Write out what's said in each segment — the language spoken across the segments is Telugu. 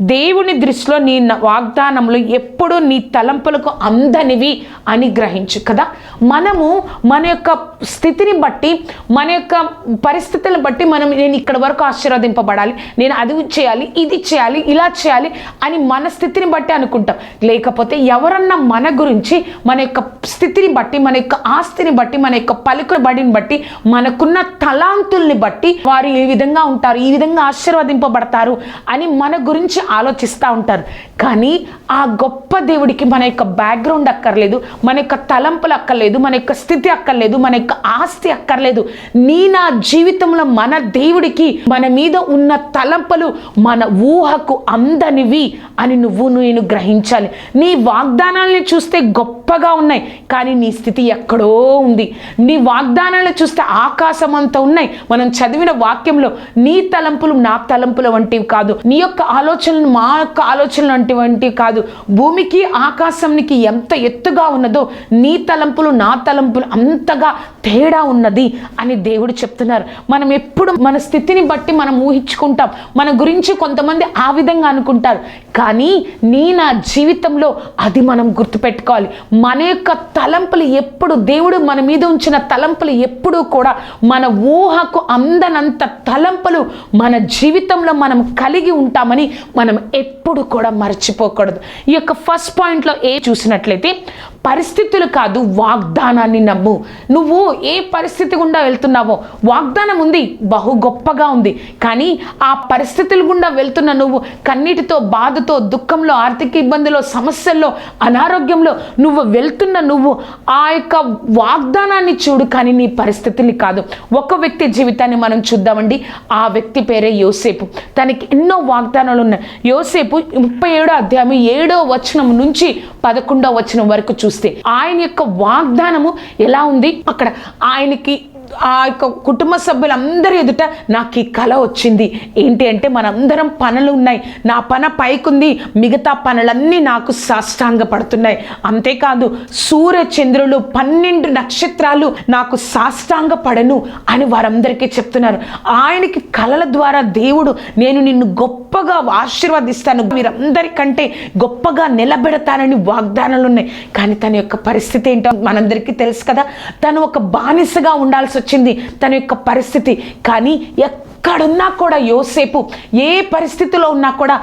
దేవుని దృష్టిలో నీ వాగ్దానంలో వాగ్దానములు ఎప్పుడూ నీ తలంపులకు అందనివి అని గ్రహించు కదా? మనము మన యొక్క స్థితిని బట్టి మన యొక్క పరిస్థితులను బట్టి మనం నేను ఇక్కడ వరకు ఆశీర్వదింపబడాలి నేను అది చేయాలి ఇది చేయాలి ఇలా చేయాలి అని మన స్థితిని బట్టి అనుకుంటాం. లేకపోతే ఎవరన్నా మన గురించి మన యొక్క స్థితిని బట్టి మన యొక్క ఆస్తిని బట్టి మన యొక్క పలుకుబడిని బట్టి మనకున్న తలాంతుల్ని బట్టి వారు ఈ విధంగా ఉంటారు ఈ విధంగా ఆశీర్వదింపబడతారు అని మన గురించి ఆలోచిస్తూ ఉంటారు. కానీ ఆ గొప్ప దేవుడికి మన యొక్క బ్యాక్గ్రౌండ్ అక్కర్లేదు మన యొక్క తలంపులు అక్కర్లేదు మన యొక్క స్థితి అక్కర్లేదు మన యొక్క ఆస్తి అక్కర్లేదు. నీ నా జీవితంలో మన దేవుడికి మన మీద ఉన్న తలంపులు మన ఊహకు అందనివి అని నువ్వు నేను గ్రహించాలి. నీ వాగ్దానాల్ని చూస్తే గొప్పగా ఉన్నాయి కానీ నీ స్థితి ఎక్కడో ఉంది. నీ వాగ్దానాలను చూస్తే ఆకాశం అంతా ఉన్నాయి. మనం చదివిన వాక్యంలో నీ తలంపులు నా తలంపుల వంటివి కాదు. నీ యొక్క ఆలోచన ఆలోచనలు మా యొక్క ఆలోచనలు వంటివి కాదు. భూమికి ఆకాశంనికి ఎంత ఎత్తుగా ఉన్నదో నీ తలంపులు నా తలంపులు అంతగా తేడా ఉన్నది అని దేవుడు చెప్తున్నారు. మనం ఎప్పుడు మన స్థితిని బట్టి మనం ఊహించుకుంటాం. మన గురించి కొంతమంది ఆ విధంగా అనుకుంటారు. కానీ నీ నా జీవితంలో అది మనం గుర్తుపెట్టుకోవాలి. మన యొక్క తలంపులు ఎప్పుడు దేవుడు మన మీద ఉంచిన తలంపులు ఎప్పుడూ కూడా మన ఊహకు అందనంత తలంపులు మన జీవితంలో మనం కలిగి ఉంటామని మనం ఎప్పుడు కూడా మర్చిపోకూడదు. ఈ యొక్క ఫస్ట్ పాయింట్లో ఏ చూసినట్లయితే పరిస్థితులు కాదు వాగ్దానాన్ని నమ్ము. నువ్వు ఏ పరిస్థితి గుండా వెళ్తున్నావో? వాగ్దానం ఉంది బహు గొప్పగా ఉంది. కానీ ఆ పరిస్థితుల గుండా వెళ్తున్న నువ్వు కన్నీటితో బాధతో దుఃఖంలో ఆర్థిక ఇబ్బందులో సమస్యల్లో అనారోగ్యంలో నువ్వు వెళ్తున్న నువ్వు ఆ యొక్క వాగ్దానాన్ని చూడు కానీ నీ పరిస్థితుల్ని కాదు. ఒక వ్యక్తి జీవితాన్ని మనం చూద్దామండి. ఆ వ్యక్తి పేరే యోసేపు. తనకి ఎన్నో వాగ్దానాలు ఉన్నాయి. యోసేపు ముప్పై ఏడో అధ్యాయం ఏడో వచనం నుంచి పదకొండో వచనం వరకు చూస్తే ఆయన యొక్క వాగ్దానము ఎలా ఉంది? అక్కడ ఆయనకి ఆ యొక్క కుటుంబ సభ్యులందరి ఎదుట నాకు ఈ కళ వచ్చింది. ఏంటి అంటే మనందరం పనులు ఉన్నాయి. నా పన పైకుంది. మిగతా పనులన్నీ నాకు సాష్టాంగ పడుతున్నాయి అంతేకాదు సూర్య చంద్రులు పన్నెండు నక్షత్రాలు నాకు సాష్టాంగ పడను అని వారందరికీ చెప్తున్నారు. ఆయనకి కళల ద్వారా దేవుడు నేను నిన్ను గొప్ప గొప్పగా ఆశీర్వదిస్తాను. మీరందరికంటే గొప్పగా నిలబెడతానని వాగ్దానాలు ఉన్నాయి కానీ తన యొక్క పరిస్థితి ఏంటో మనందరికీ తెలుసు కదా. తను ఒక బానిసగా ఉండాల్సి వచ్చింది తన యొక్క పరిస్థితి. కానీ ఎక్కడున్నా కూడా యోసేపు ఏ పరిస్థితిలో ఉన్నా కూడా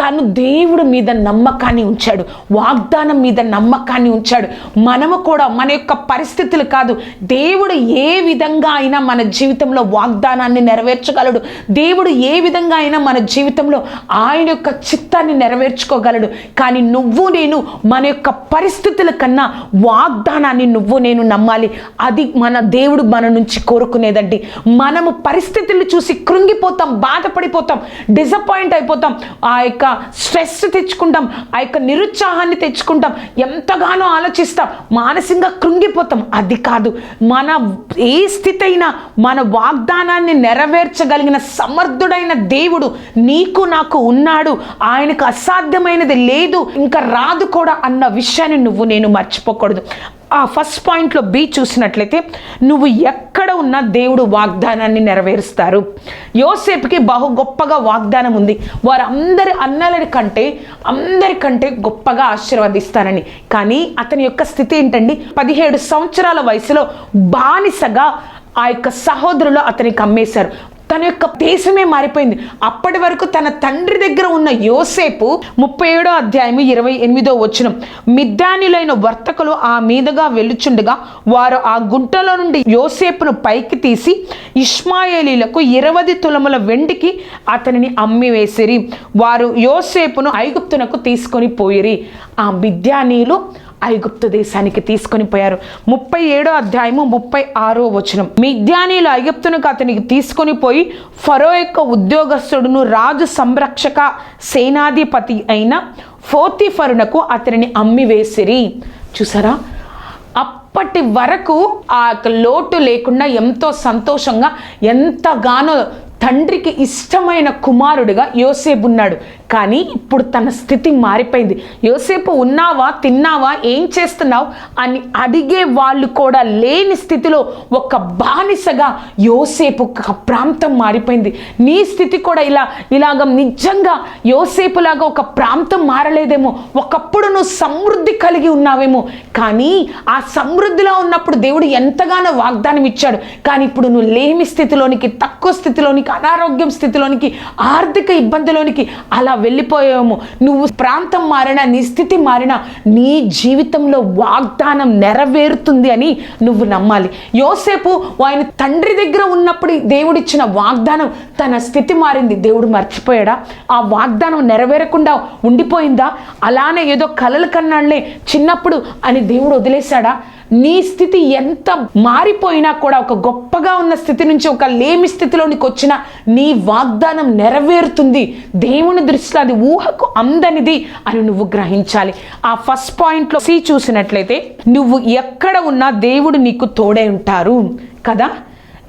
తను దేవుడు మీద నమ్మకాన్ని ఉంచాడు. వాగ్దానం మీద నమ్మకాన్ని ఉంచాడు. మనము కూడా మన యొక్క పరిస్థితులు కాదు దేవుడు ఏ విధంగా అయినా మన జీవితంలో వాగ్దానాన్ని నెరవేర్చగలడు. దేవుడు ఏ విధంగా అయినా మన జీవితంలో ఆయన యొక్క చిత్తాన్ని నెరవేర్చుకోగలడు. కానీ నువ్వు నేను మన యొక్క పరిస్థితుల కన్నా వాగ్దానాన్ని నువ్వు నేను నమ్మాలి. అది మన దేవుడు మన నుంచి కోరుకునేదండి. మనము పరిస్థితులు చూసి కృంగిపోతాం బాధపడిపోతాం డిసప్పాయింట్ అయిపోతాం. ఆ యొక్క స్ట్రెస్ తెచ్చుకుంటాం ఆ యొక్క నిరుత్సాహాన్ని తెచ్చుకుంటాం ఎంతగానో ఆలోచిస్తాం మానసికంగా కృంగిపోతాం. అది కాదు మన ఏ స్థితి అయినా మన వాగ్దానాన్ని నెరవేర్చగలిగిన సమర్థుడైన దేవుడు నీకు నాకు ఉన్నాడు. ఆయనకు అసాధ్యమైనది లేదు ఇంకా రాదు కూడా అన్న విషయాన్ని నువ్వు నేను మర్చిపోకూడదు. ఆ ఫస్ట్ పాయింట్లో బి చూసినట్లయితే నువ్వు ఎక్కడ ఉన్నా దేవుడు వాగ్దానాన్ని నెరవేరుస్తారు. యోసేపుకి బహు గొప్పగా వాగ్దానం ఉంది. వారందరి అన్నల కంటే అందరికంటే గొప్పగా ఆశీర్వదిస్తానని. కానీ అతని యొక్క స్థితి ఏంటండి? పదిహేడు సంవత్సరాల వయసులో బానిసగా ఆ యొక్క సహోదరులు అతనికి అమ్మేశారు. తన యొక్క దేశమే మారిపోయింది. అప్పటి వరకు తన తండ్రి దగ్గర ఉన్న యోసేపు ముప్పై ఏడో అధ్యాయము ఇరవై ఎనిమిదో వచనం మిద్దానిలైన వర్తకులు ఆ మీదుగా వెళ్ళుచుండగా వారు ఆ గుంటలో నుండి యోసేపును పైకి తీసి ఇష్మాయేలీలకు ఇరవై తులముల వెండికి అతనిని అమ్మివేసిరి. వారు యోసేపును ఐగుప్తునకు తీసుకొని పోయిరి. ఆ మిద్యానీలు ఐగుప్తు దేశానికి తీసుకొని పోయారు. ముప్పై ఏడో అధ్యాయము ముప్పై ఆరో వచనం. మిద్యానీలు ఐగుప్తునకు అతనికి తీసుకొని పోయి ఫరో యొక్క ఉద్యోగస్తుడును రాజు సంరక్షక సేనాధిపతి అయిన ఫోతిఫరునకు అతనిని అమ్మివేసిరి. చూసారా? అప్పటి వరకు ఆ యొక్క లోటు లేకుండా ఎంతో సంతోషంగా ఎంతగానో తండ్రికి ఇష్టమైన కుమారుడిగా యోసేపు ఉన్నాడు. కానీ ఇప్పుడు తన స్థితి మారిపోయింది. యోసేపు ఉన్నావా తిన్నావా ఏం చేస్తున్నావు అని అడిగే వాళ్ళు కూడా లేని స్థితిలో ఒక బానిసగా యోసేపు ఒక ప్రాంతం మారిపోయింది. నీ స్థితి కూడా ఇలా ఇలాగ నిజంగా యోసేపులాగా ఒక ప్రాంతం మారలేదేమో. ఒకప్పుడు నువ్వు సమృద్ధి కలిగి ఉన్నావేమో. కానీ ఆ సమృద్ధిలో ఉన్నప్పుడు దేవుడు ఎంతగానో వాగ్దానం ఇచ్చాడు. కానీ ఇప్పుడు నువ్వు లేమి స్థితిలోనికి తక్కువ స్థితిలోనికి అనారోగ్యం స్థితిలోనికి ఆర్థిక ఇబ్బందిలోనికి అలా వెళ్ళిపోయాము. నువ్వు ప్రాంతం మారినా నీ స్థితి మారినా నీ జీవితంలో వాగ్దానం నెరవేరుతుంది అని నువ్వు నమ్మాలి. యోసేపు ఆయన తండ్రి దగ్గర ఉన్నప్పుడు దేవుడిచ్చిన వాగ్దానం తన స్థితి మారింది. దేవుడు మర్చిపోయాడా? ఆ వాగ్దానం నెరవేరకుండా ఉండిపోయిందా? అలానే ఏదో కలలు కన్నాళ్ళే చిన్నప్పుడు అని దేవుడు వదిలేశాడా? నీ స్థితి ఎంత మారిపోయినా కూడా ఒక గొప్పగా ఉన్న స్థితి నుంచి ఒక లేమి స్థితిలోనికి వచ్చిన నీ వాగ్దానం నెరవేరుతుంది. దేవుని దృష్టిలో అది ఊహకు అందనిది అని నువ్వు గ్రహించాలి. ఆ ఫస్ట్ పాయింట్లో సి చూసినట్లయితే నువ్వు ఎక్కడ ఉన్నా దేవుడు నీకు తోడే ఉంటారు. కదా?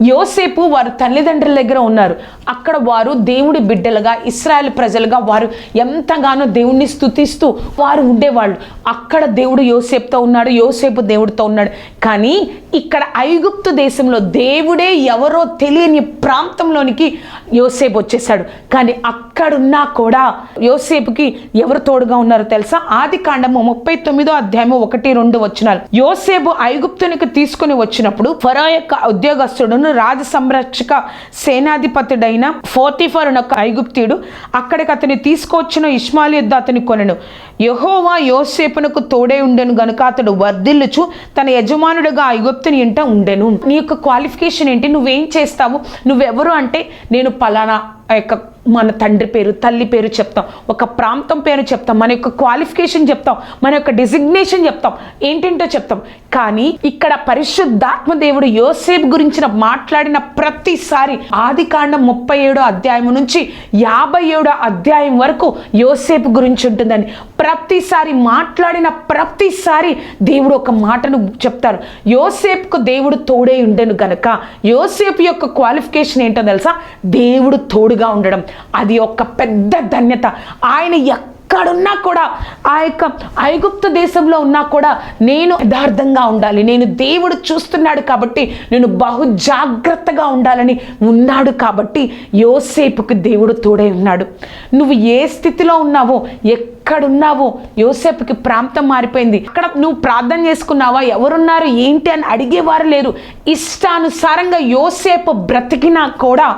యోసేపు వారు తల్లిదండ్రుల దగ్గర ఉన్నారు. అక్కడ వారు దేవుడి బిడ్డలుగా ఇస్రాయల్ ప్రజలుగా వారు ఎంతగానో దేవుణ్ణి స్తుతిస్తూ వారు ఉండేవాళ్ళు. అక్కడ దేవుడు యోసేపుతో ఉన్నాడు యోసేపు దేవుడితో ఉన్నాడు. కానీ ఇక్కడ ఐగుప్తు దేశంలో దేవుడే ఎవరో తెలియని ప్రాంతంలోనికి యోసేపు వచ్చేసాడు కానీ అక్కడున్నా కూడా యోసేపుకి ఎవరు తోడుగా ఉన్నారో తెలుసా? ఆది కాండము ముప్పై తొమ్మిదో అధ్యాయము ఒకటి రెండు వచ్చినారు యోసేపు ఐగుప్తునికి తీసుకుని వచ్చినప్పుడు ఫరా యొక్క ఉద్యోగస్తుడును రాజ సంరక్షక సేనాధిపతుడైన ఫోర్తిఫర్ ఒక ఐగుప్తీయుడు అక్కడికి అతని తీసుకొచ్చిన ఇస్మాయిల్ యుద్ధ అతని కొనను. యహోవా యోసేపునకు తోడే ఉండెను గనుక అతడు వర్ధిల్లుచు తన యజమానుడుగా ఐగుప్తుని ఇంట ఉండెను. నీ యొక్క క్వాలిఫికేషన్ ఏంటి? నువ్వేం చేస్తావు? నువ్వెవరు అంటే నేను పలానా యొక్క మన తండ్రి పేరు తల్లి పేరు చెప్తాం. ఒక ప్రాంతం పేరు చెప్తాం. మన యొక్క క్వాలిఫికేషన్ చెప్తాం. మన యొక్క డిజిగ్నేషన్ చెప్తాం. ఏంటేంటో చెప్తాం. కానీ ఇక్కడ పరిశుద్ధాత్మ దేవుడు యోసేపు గురించిన మాట్లాడిన ప్రతిసారి ఆది కాండం ముప్పై ఏడో అధ్యాయం నుంచి యాభై ఏడో అధ్యాయం వరకు యోసేపు గురించి ఉంటుందని. ప్రతిసారి మాట్లాడిన ప్రతిసారి దేవుడు ఒక మాటను చెప్తారు. యోసేపుకు దేవుడు తోడే ఉండను గనక. యోసేపు యొక్క క్వాలిఫికేషన్ ఏంటో తెలుసా? దేవుడు తోడుగా ఉండడం. అది ఒక పెద్ద ధన్యత. ఆయన ఎక్కడున్నా కూడా ఆ యొక్క ఐగుప్తు దేశంలో ఉన్నా కూడా నేను యథార్థంగా ఉండాలి. నేను దేవుడు చూస్తున్నాడు కాబట్టి నేను బహు జాగ్రత్తగా ఉండాలని ఉన్నాడు కాబట్టి యోసేపుకి దేవుడు తోడై ఉన్నాడు. నువ్వు ఏ స్థితిలో ఉన్నావో ఎక్కడున్నావో యోసేపుకి ప్రాంతం మారిపోయింది. అక్కడ నువ్వు ప్రార్థన చేసుకున్నావా? ఎవరున్నారు? ఏంటి అని అడిగేవారు లేరు. ఇష్టానుసారంగా యోసేపు బ్రతికినా కూడా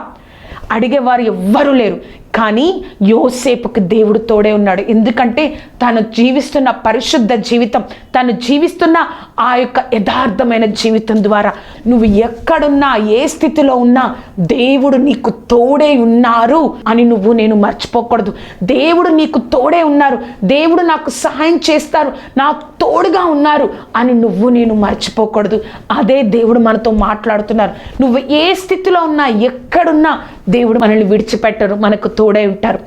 అడిగేవారు ఎవ్వరూ లేరు. కానీ యోసేపుకి దేవుడు తోడే ఉన్నాడు. ఎందుకంటే తను జీవిస్తున్న పరిశుద్ధ జీవితం తను జీవిస్తున్న ఆ యొక్క యథార్థమైన జీవితం ద్వారా నువ్వు ఎక్కడున్నా ఏ స్థితిలో ఉన్నా దేవుడు నీకు తోడే ఉన్నారు అని నువ్వు నేను మర్చిపోకూడదు. దేవుడు నీకు తోడే ఉన్నారు దేవుడు నాకు సహాయం చేస్తారు నాకు తోడుగా ఉన్నారు అని నువ్వు నేను మర్చిపోకూడదు. అదే దేవుడు మనతో మాట్లాడుతున్నారు. నువ్వు ఏ స్థితిలో ఉన్నా ఎక్కడున్నా దేవుడు మనల్ని విడిచిపెట్టరు మనకు తోడై ఉంటారు.